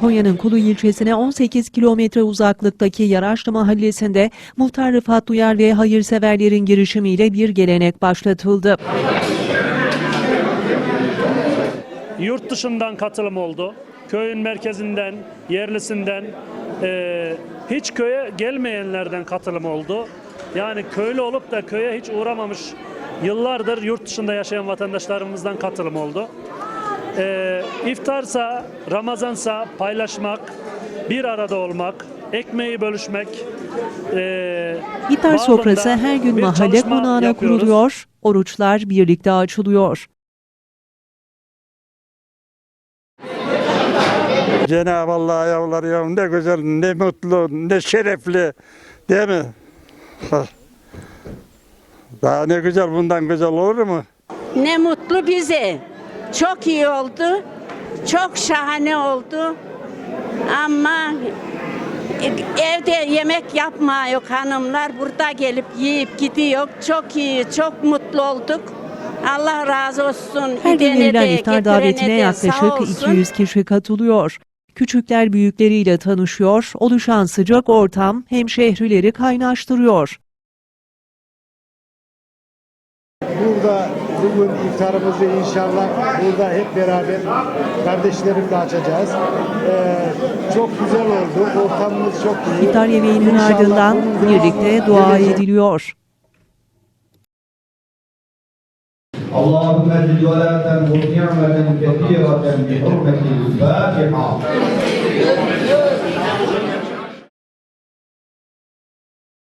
Konya'nın Kulu ilçesine 18 kilometre uzaklıktaki Yaraşlı mahallesinde Muhtar Rıfat Duyar ve hayırseverlerin girişimiyle bir gelenek başlatıldı. Yurt dışından katılım oldu. Köyün merkezinden, yerlisinden, eee, hiç köye gelmeyenlerden katılım oldu. Yani köylü olup da köye hiç uğramamış yıllardır yurt dışında yaşayan vatandaşlarımızdan katılım oldu. Eee iftarsa, Ramazansa paylaşmak, bir arada olmak, ekmeği bölüşmek. eee, İftar sofrası her gün mahalle konağına yapıyoruz. kuruluyor, oruçlar birlikte açılıyor. Cenab-ı Allah yavrular ya ne güzel, ne mutlu, ne şerefli değil mi? Ha. Daha ne güzel bundan güzel olur mu? Ne mutlu bize. Çok iyi oldu. Çok şahane oldu. Ama evde yemek yapmıyor hanımlar. Burada gelip yiyip gidiyor. Çok iyi, çok mutlu olduk. Allah razı olsun. Her gün verilen iftar davetine yaklaşık olsun. 200 kişi katılıyor. Küçükler büyükleriyle tanışıyor, oluşan sıcak ortam hemşehrileri kaynaştırıyor. Burada bugün iftarımızı inşallah burada hep beraber kardeşlerimle açacağız. Ee, çok güzel oldu. Ortamımız çok iyi. İftar yemeğinin İnşallah ardından bunun devamı birlikte dua gelecek. ediliyor. اللهم زد ولا تنقص نعمة كثيرة بحرمة الفاتحة